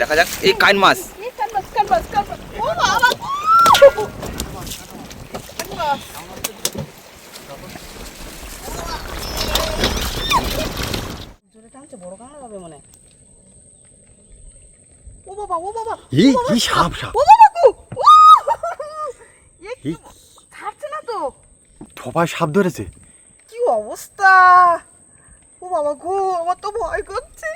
দেখা যাক এই কাইন মাছ। মনে হয়। কি সাপ সাপ? ও বাবা গো ও! এ কি ছাড়ছে না তো। সাপ ধরেছে? কি অবস্থা? ও বাবা গো আমার তো ভয় করছে।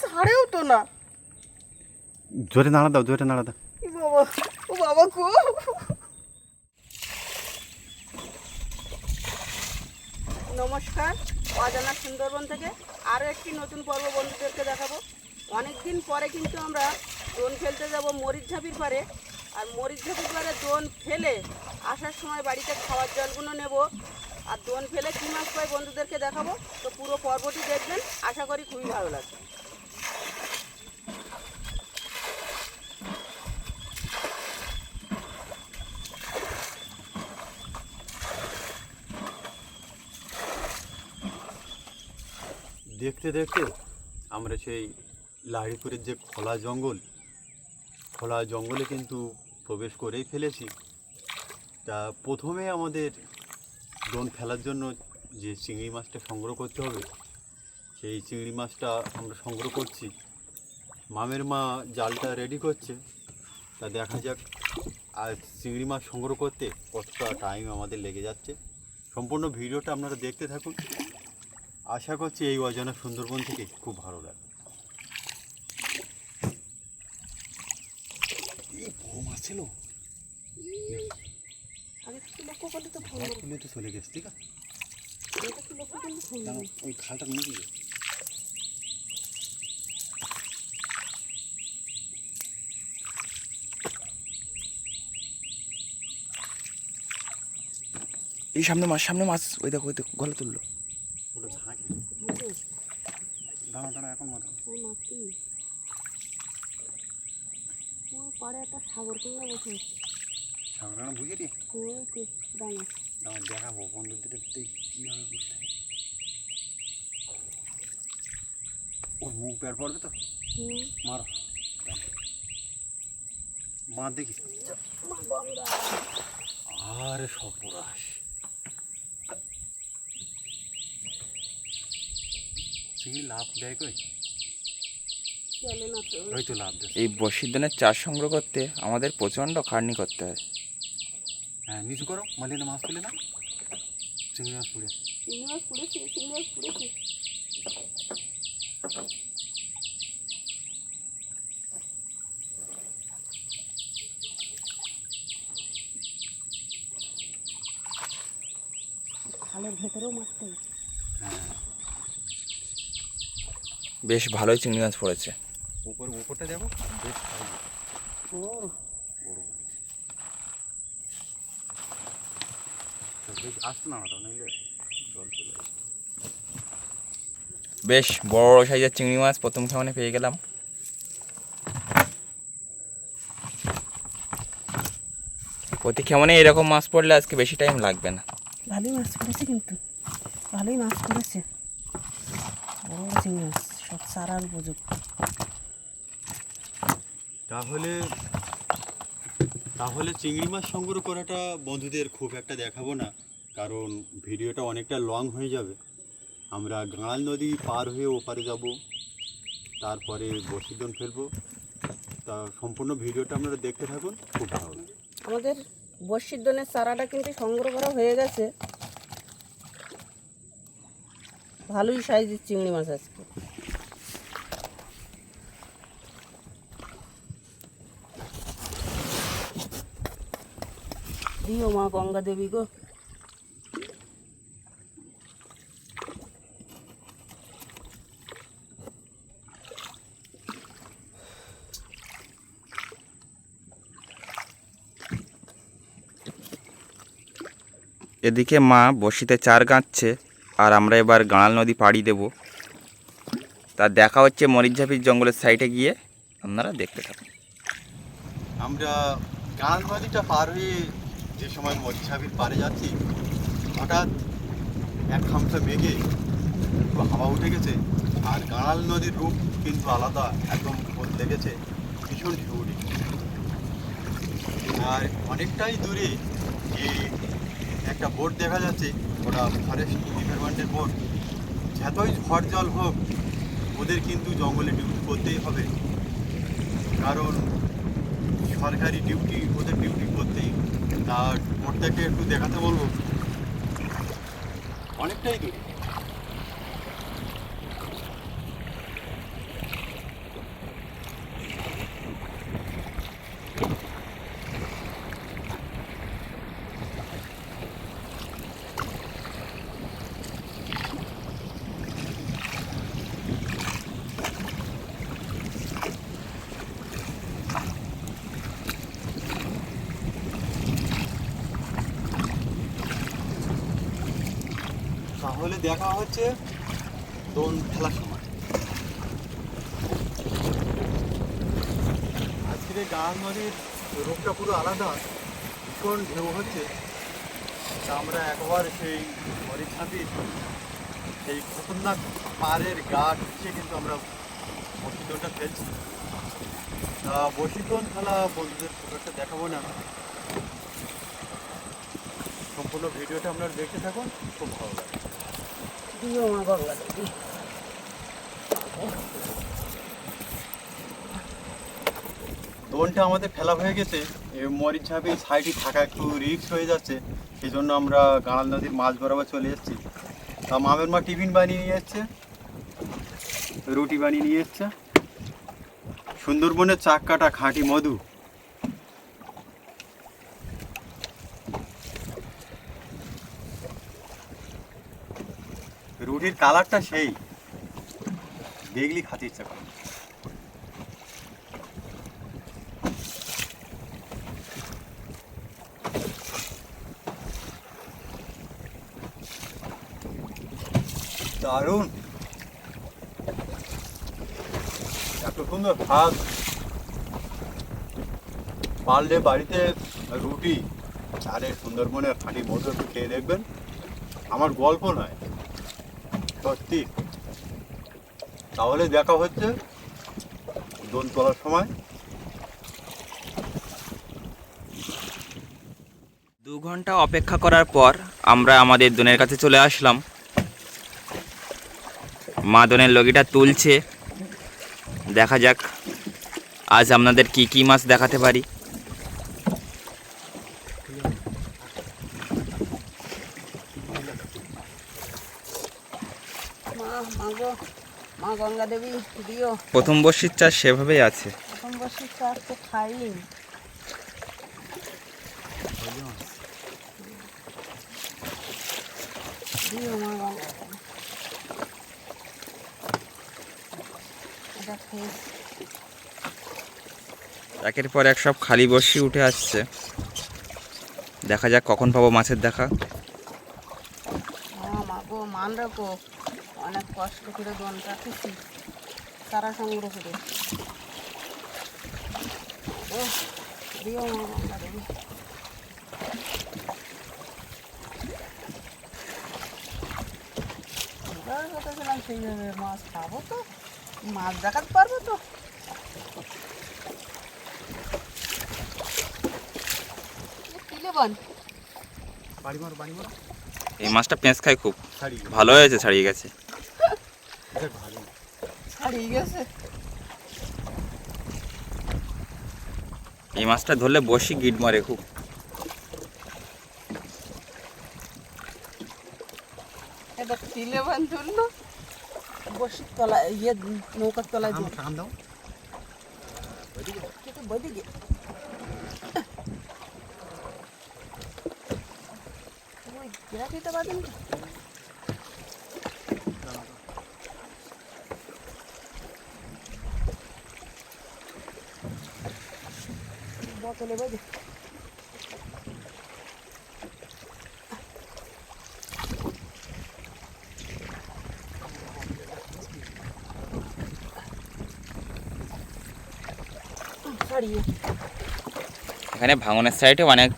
ছাড়েও তো না। জোরে নাড়া দাও, জোরে নাড়া দাও। বাবা গো। নমস্কার, অজানা সুন্দরবন থেকে আরও একটি নতুন পর্ব বন্ধুদেরকে দেখাবো। অনেক দিন পরে কিন্তু আমরা দোন ফেলতে যাব মরিচ ঝাঁপির পারে আর মরিচঝাপির পারে দোন ফেলে আসার সময় বাড়িতে খাওয়ার জলগুলো নেব। আর দোন ফেলে কী মাছ পাই বন্ধুদেরকে দেখাবো। তো পুরো পর্বটি দেখবেন। আশা করি খুবই ভালো লাগবে। দেখতে দেখতে আমরা সেই লাহিড়িপুরের যে খোলা জঙ্গল, খোলা জঙ্গলে কিন্তু প্রবেশ করেই ফেলেছি। তা প্রথমে আমাদের দোন ফেলার জন্য যে চিংড়ি মাছটা সংগ্রহ করতে হবে, সেই চিংড়ি মাছটা আমরা সংগ্রহ করছি। মামের মা জালটা রেডি করছে। তা দেখা যাক, আর চিংড়ি মাছ সংগ্রহ করতে কতটা টাইম আমাদের লেগে যাচ্ছে। সম্পূর্ণ ভিডিওটা আপনারা দেখতে থাকুন। আশা করছি এই অজানা সুন্দরবন থেকে খুব ভালো লাগে এই বড় মাছ ছিল। লক্ষ্য করলে তো চলে গেছে ঠিক আছে? ওই খালটা এই সামনে মাছ সামনে মাছ ওই দেখো ওই দেখো গলা তুললো ওটা ঝাঁকে দাঁড়া দাঁড়া এখন মাথা ওই পাড়ে একটা সাগর বসে আছে। সাগরানো বুঝে ওই তো দাঁড়া। দেখাবো বন্ধুদের দেখি কীভাবে বুঝতে। ওর মুখ বের পড়বে তো? মারো। মার দেখি। আরে সর্বনাশ। চিংড়ি লাভ দেয় কই? তো। ওই তো লাভ দেয়। এই বর্ষির দিনের চাষ সংগ্রহ করতে আমাদের প্রচণ্ড খাটনি করতে হয়। হ্যাঁ নিচু করো মালিনা মাছ না চিংড়ি মাছ পড়ে। চিংড়ি মাছ পড়েছে চিংড়ি মাছ পড়েছে। খালের ভেতরেও মারতে হ্যাঁ। বেশ ভালোই চিংড়ি মাছ পড়েছে। উপর উপরটা দেখো বেশ ভালো। বড় বড়। বেশ বড় বড় সাইজের চিংড়ি মাছ প্রথম খাওয়ানে পেয়ে গেলাম। প্রতি কেমনে এরকম মাছ পড়লে আজকে বেশি টাইম লাগবে না। ভালোই মাছ পড়েছে কিন্তু ভালোই মাছ পড়েছে। বড় চিংড়ি মাছ। সব উপযুক্ত। তাহলে তাহলে চিংড়ি মাছ সংগ্রহ করাটা বন্ধুদের খুব একটা দেখাবো না কারণ ভিডিওটা অনেকটা লং হয়ে যাবে। আমরা গাঁড়াল নদী পার হয়ে ওপারে যাব তারপরে বসিদন ফেলব। তা সম্পূর্ণ ভিডিওটা আপনারা দেখতে থাকুন খুব ভালো আমাদের বর্ষির দনের চারাটা কিন্তু সংগ্রহ করা হয়ে গেছে। ভালোই সাইজের চিংড়ি মাছ আজকে। দিও মা গঙ্গা দেবী গো। এদিকে মা বসিতে চার গাঁচ্ছে আর আমরা এবার গাঁড়াল নদী পাড়ি দেব। তা দেখা হচ্ছে মরিচঝাপির জঙ্গলের সাইডে গিয়ে আপনারা দেখতে থাকুন। আমরা গাঁড়াল নদীটা পার হয়ে যে সময় মরিচাবির পারে যাচ্ছি, হঠাৎ এক খামসা মেঘে একটু হাওয়া উঠে গেছে আর গাঁড়াল নদীর রূপ কিন্তু আলাদা, একদম বদলে গেছে ভীষণ ঢেউরি আর অনেকটাই দূরে যে একটা বোট দেখা যাচ্ছে, ওটা ফরেস্ট ডিপার্টমেন্টের বোট। যতই ঝড় জল হোক, ওদের কিন্তু জঙ্গলে ডিউটি করতেই হবে। কারণ সরকারি ডিউটি ওদের ডিউটি করতেই তার বোটটাকে একটু দেখাতে বলব? অনেকটাই দূরে। তাহলে দেখা হচ্ছে দোন খেলার সময়। আজকের এই নদীর রূপটা পুরো আলাদা, ভীষণ ঢেউ হচ্ছে। তা আমরা একবার সেই মরিচাপির সেই খতরনাক পাড়ের গা ঢুকিয়ে কিন্তু আমরা বসিদনটা ফেলছি। তা বসিদন খেলা বন্ধুদের খুব একটা দেখাবো না। সম্পূর্ণ ভিডিওটা আপনারা দেখতে থাকুন, খুব ভালো লাগে দেবী দোনটা আমাদের ফেলা হয়ে গেছে। মরিচ ঝাঁপি সাইডে থাকা একটু রিস্ক হয়ে যাচ্ছে। সেই জন্য আমরা গাঁড়াল নদীর মাছ বরাবর চলে এসেছি। তা মামের মা টিফিন বানিয়ে নিয়ে এসছে। রুটি বানিয়ে নিয়ে এসছে। সুন্দরবনের চাক কাটা খাঁটি মধু। রুটির কালারটা সেই। দেখলি খাতে ইচ্ছা করে। দারুণ। এত সুন্দর ভাত। পারলে বাড়িতে রুটি। আরে সুন্দরবনের খাঁটি মধু একটু খেয়ে দেখবেন। আমার গল্প নয়। সত্যি। তাহলে দেখা হচ্ছে দোন তোলার সময়। দু ঘণ্টা অপেক্ষা করার পর আমরা আমাদের দোনের কাছে চলে আসলাম। মা দোনের লগিটা তুলছে। দেখা যাক আজ আপনাদের কি কি মাছ দেখাতে পারি মা মা গো দেবী দিও প্রথম বর্ষির চাষ সেভাবেই আছে। প্রথম বছর চাষ তো খাইনি দিও মা এটা খেয়ে একের পর এক সব খালি বর্ষি উঠে আসছে। দেখা যাক কখন পাবো মাছের দেখা। অনেক কষ্ট করে দোন রাখেছি তারা সংগ্রহ করে। ও দিও দেবী এবার সেইভাবে মাছ খাব তো মাছ দেখাতে পারব তো। এই মাছটা পেঁচ খায় খুব। ভালো হয়েছে ছাড়িয়ে গেছে। ছাড়িয়ে গেছে এই মাছটা ধরলে বসি গিট মারে খুব। এটা তিলে বান্ধুল না। বসির তলায় ইয়ে নৌকার তলায় দাও। বদিকে গ্রাফিটা বাদেন বোতলে বাজে এখানে ভাঙনের সাইডে অনেক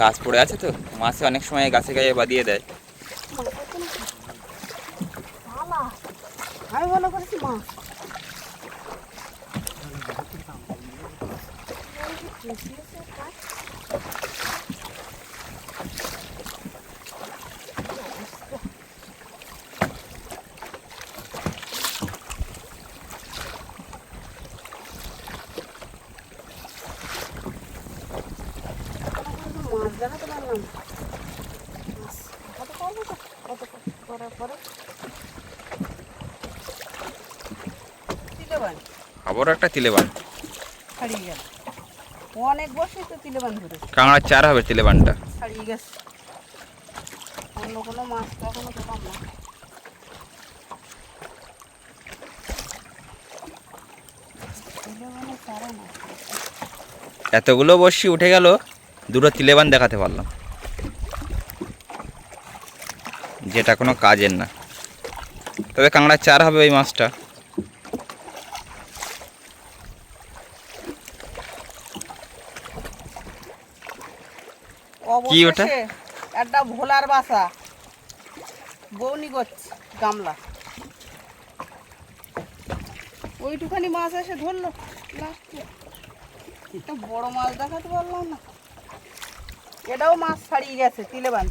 গাছ পড়ে আছে তো মাছে অনেক সময় গাছে গায়ে বাদিয়ে দেয়। আমি মনে করছি মাছ মাছ দেখাতে পারলাম না। মাছ দেখাতে পারব তো কত করার পরে তিলেবান আবার একটা তিলেবান। অনেক বসে তো তিলেবান ধরে কাঁকড়ার চার হবে তিলেবানটা। ছাড়িয়ে গেছে। অন্য কোনো মাছ তো এখনও পেলাম না। তিলেবানে চারা না। এতগুলো বর্ষি উঠে গেল দুটো তিলেবান দেখাতে পারলাম। যেটা কোনো কাজের না। তবে কাঁকড়ার চার হবে ওই মাছটা। কি ওটা? একটা ভোলার বাসা। বৌনি করছে গামলা। ওইটুখানি মাছ এসে ধরলো। লাস্টে। একটা বড় মাছ দেখাতে পারলাম না। এটাও মাছ ছাড়িয়ে গেছে তিলেবান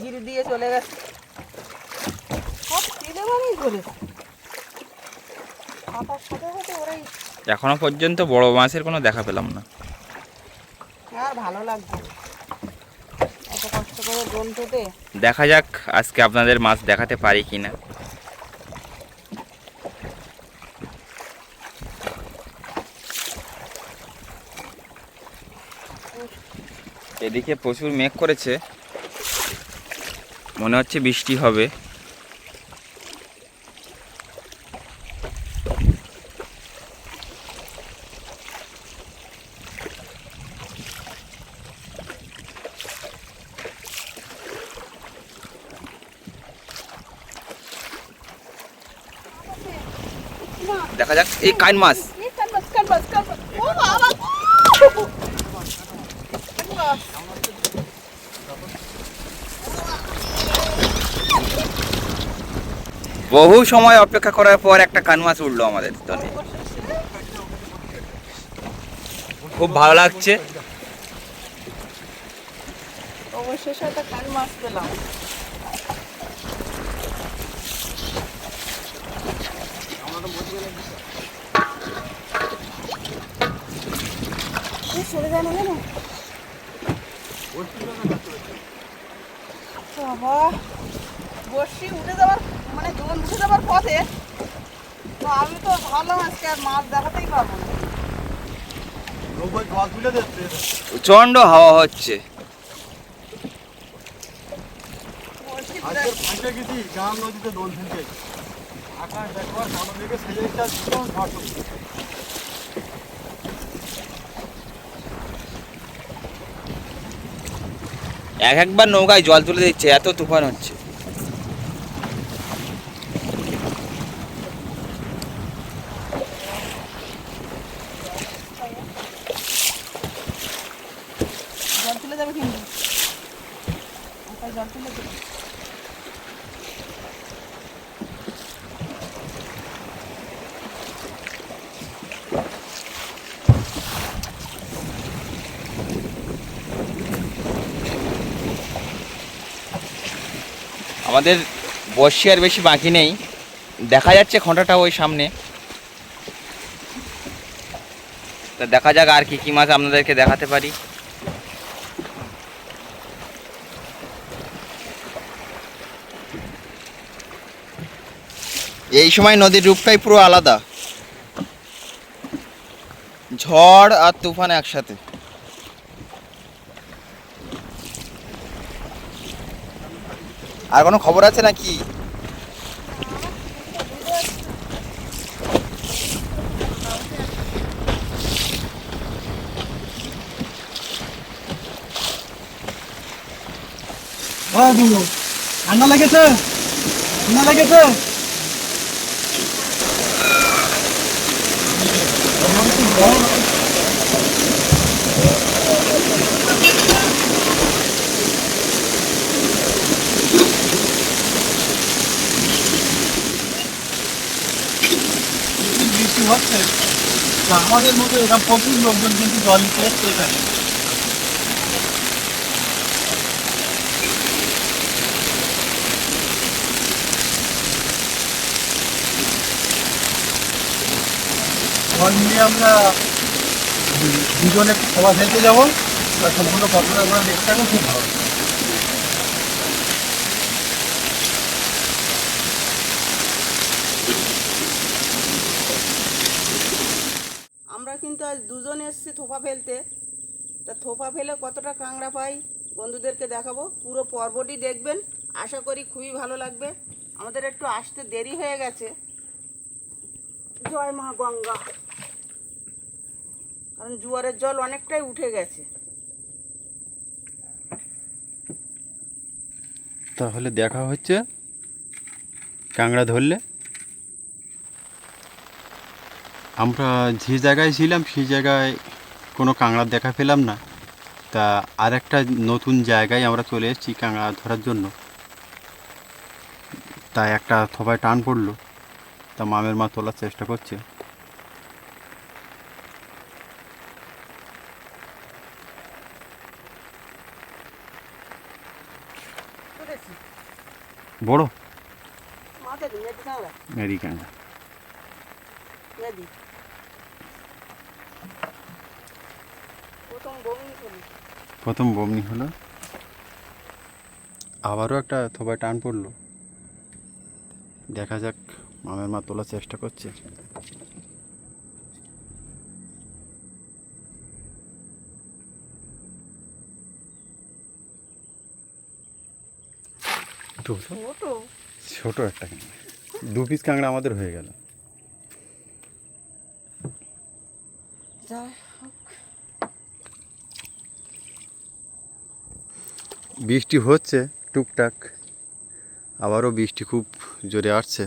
গিরি দিয়ে চলে গেছে। সব তিলেবানই ধরেছে। কাটার সাথে সাথে ওরাই এখনও পর্যন্ত বড় মাছের কোনো দেখা পেলাম না। আর ভালো লাগছে না। এত কষ্ট করে ডোন পেতে দেখা যাক আজকে আপনাদের মাছ দেখাতে পারি কিনা। এদিকে প্রচুর মেঘ করেছে। মনে হচ্ছে বৃষ্টি হবে। দেখা যাক। এই কাইন মাছ। বহু সময় অপেক্ষা করার পর একটা কান মাছ উঠল আমাদের তনে খুব ভালো লাগছে। অবশেষে একটা কান মাছ পেলাম। সরে যায় না কেন বাবা বর্ষি উঠে যাওয়ার মানে দোল উঠে যাওয়ার পথে তো আমি তো ভাবলাম আজকে আর মাছ দেখাতেই পারব না। প্রচণ্ড হাওয়া হচ্ছে। আকাশ দেখবার সামনে দিকে সেজে একটা ভীষণ ঝড় এক একবার নৌকায় জল তুলে দিচ্ছে এত তুফান হচ্ছে জল তুলে যাবে কিন্তু ওটাই জল তুলে দেবে আমাদের বর্ষি আর বেশি বাকি নেই। দেখা যাচ্ছে খোঁটাটা ওই সামনে। তা দেখা যাক আর কি কি মাছ আপনাদেরকে দেখাতে পারি। এই সময় নদীর রূপটাই পুরো আলাদা। ঝড় আর তুফান একসাথে। আর কোনো খবর আছে নাকি? ঠান্ডা লেগেছে? ঠান্ডা লেগেছে? তা আমাদের মতো এরকম প্রচুর লোকজন কিন্তু জল নিতে এসছে জল নিয়ে আমরা দুজনে সভা ফেলতে যাব, আর সম্পূর্ণ আমরা দেখতে থাকব, খুব ভালো আমরা কিন্তু আজ দুজন এসেছি থোপা ফেলতে। তা থোপা ফেলে কতটা কাঁকড়া পাই বন্ধুদেরকে দেখাবো। পুরো পর্বটি দেখবেন, আশা করি খুবই ভালো লাগবে। আমাদের একটু আসতে দেরি হয়ে গেছে। জয় মা গঙ্গা। কারণ জোয়ারের জল অনেকটাই উঠে গেছে। তাহলে দেখা হচ্ছে। কাঁকড়া ধরলে। আমরা যে জায়গায় ছিলাম সেই জায়গায় কোনো কাঁকড়ার দেখা পেলাম না। তা আর একটা নতুন জায়গায় আমরা চলে এসেছি কাঁকড়া ধরার জন্য। তাই একটা থোপায় টান পড়ল। তা মামের মা তোলার চেষ্টা করছে। বড়? মেরি কাঁকড়া প্রথম বমি বমনি হলো। আবারও একটা থোবায় টান পড়ল। দেখা যাক মামের মা তোলার চেষ্টা করছে। ছোট? ছোট। একটা কাঁকড়া। দু পিস কাঁকড়া আমাদের হয়ে গেল। বৃষ্টি হচ্ছে টুকটাক আবারও বৃষ্টি খুব জোরে আসছে।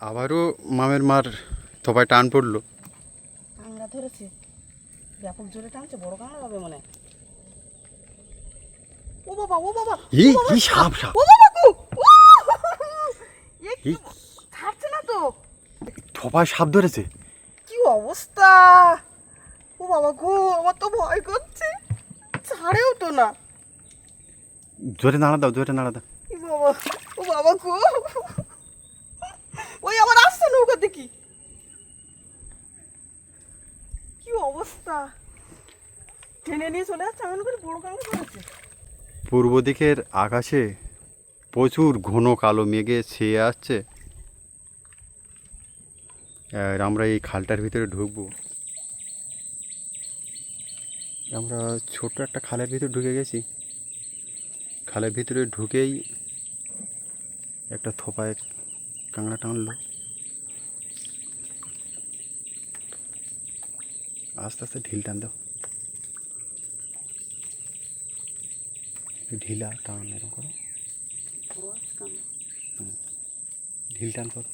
আবারও মামের মার থোপায় টান পড়ল। ব্যাপক জোরে টানছে বড় কাঁকড়া হবে মনে ও বাবা ও বাবা এই, এই সাপ, সাপ। ও বাবা গো কি। ছাড়ছে না তো। থোপায় সাপ ধরেছে। কি অবস্থা? ও বাবা গো আমার তো ভয় করছে। ছাড়েও তো না। জোরে নাড়া দাও জোরে নাড়া দাও। বাবা ও বাবা গো। ওই আমার আসছে নৌকা দেখি। কি অবস্থা? টেনে নিয়ে চলে যাচ্ছে, এমন করে বড় পূর্ব দিকের আকাশে প্রচুর ঘন কালো মেঘে ছেয়ে আসছে। আর আমরা এই খালটার ভিতরে ঢুকবো। আমরা ছোট্ট একটা খালের ভিতরে ঢুকে গেছি। খালের ভিতরে ঢুকেই একটা থোপায় কাঁকড়া টানলো। আস্তে আস্তে ঢিল টান দাও। ঢিলা টান এরকম করো। ঢিল টান করো।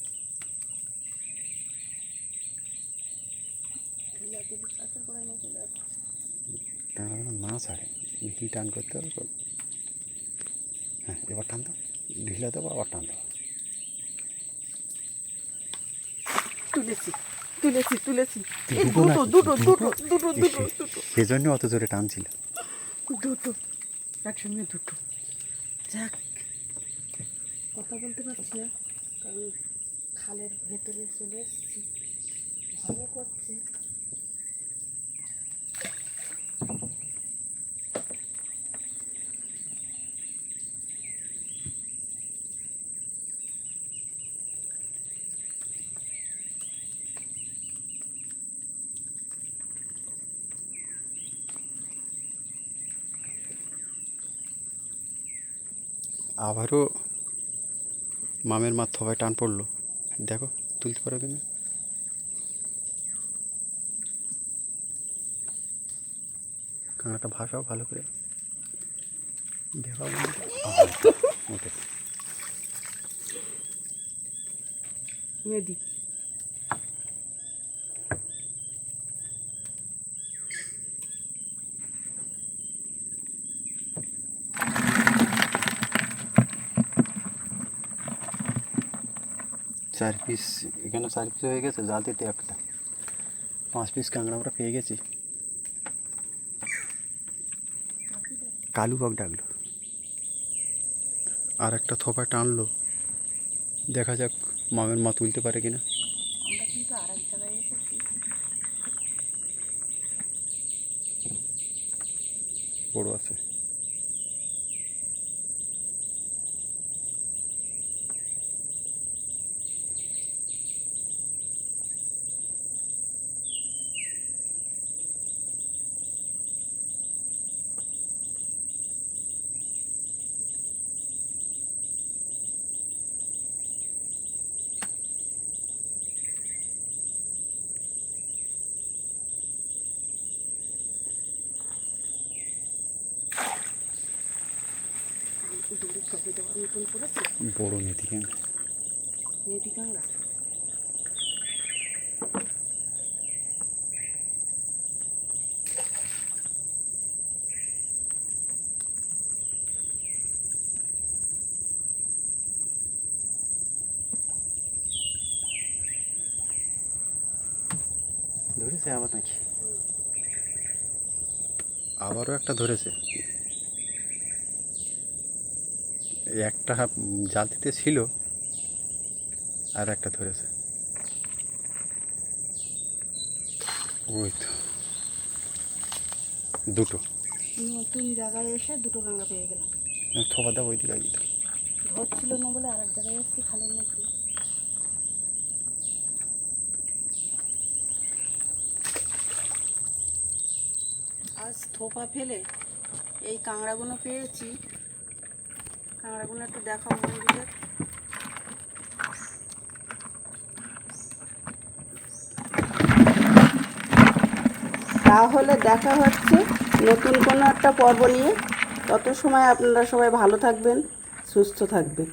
যেন না ছাড়ে। ঢিল টান করতে হবে হ্যাঁ এবার টান দাও। ঢিলা দেবো, আবার টান দাও। তুলেছি তুলেছি তুলেছি। দুটো দুটো দুটো দুটো দুটো। সেজন্য অত জোরে টানছিল। দুটো একসঙ্গে দুটো। যাক কথা বলতে পারছি না কারণ খালের ভেতরে চলে এসেছি। ভালো করছে। আবারও মামের মার থবায় টান পড়ল। দেখো তুলতে পারো কিনা? কাঁকড়াটা ভাসাও ভালো করে। দেখাও বন্ধুকে। উঠেছে চার পিস এখানে চার পিস হয়ে গেছে জালতিতে একটা। পাঁচ পিস কাঁকড়া আমরা পেয়ে গেছি। কালু বাগ ডাকলো। আর একটা থোপা টানলো। দেখা যাক মামের মা তুলতে পারে কিনা। বড় আছে দড়ি দেওয়ার মতন করেছে বড় মেথি কাঁকড়া ধরেছে আবার নাকি? আবারও একটা ধরেছে এই একটা জাতিতে ছিল আর একটা ধরেছে। ওই তো। দুটো। নতুন জায়গায় এসে দুটো কাঁকড়া পেয়ে গেলাম। থোপা দাও ওই দিকে আগে ধরছিল না বলে আর এক জায়গায় এসেছি খালের মধ্যে। আজ থোপা ফেলে এই কাঁকড়াগুলো পেয়েছি। একটু তাহলে দেখা হচ্ছে নতুন কোনো একটা পর্ব নিয়ে। তত সময় আপনারা সবাই ভালো থাকবেন, সুস্থ থাকবেন।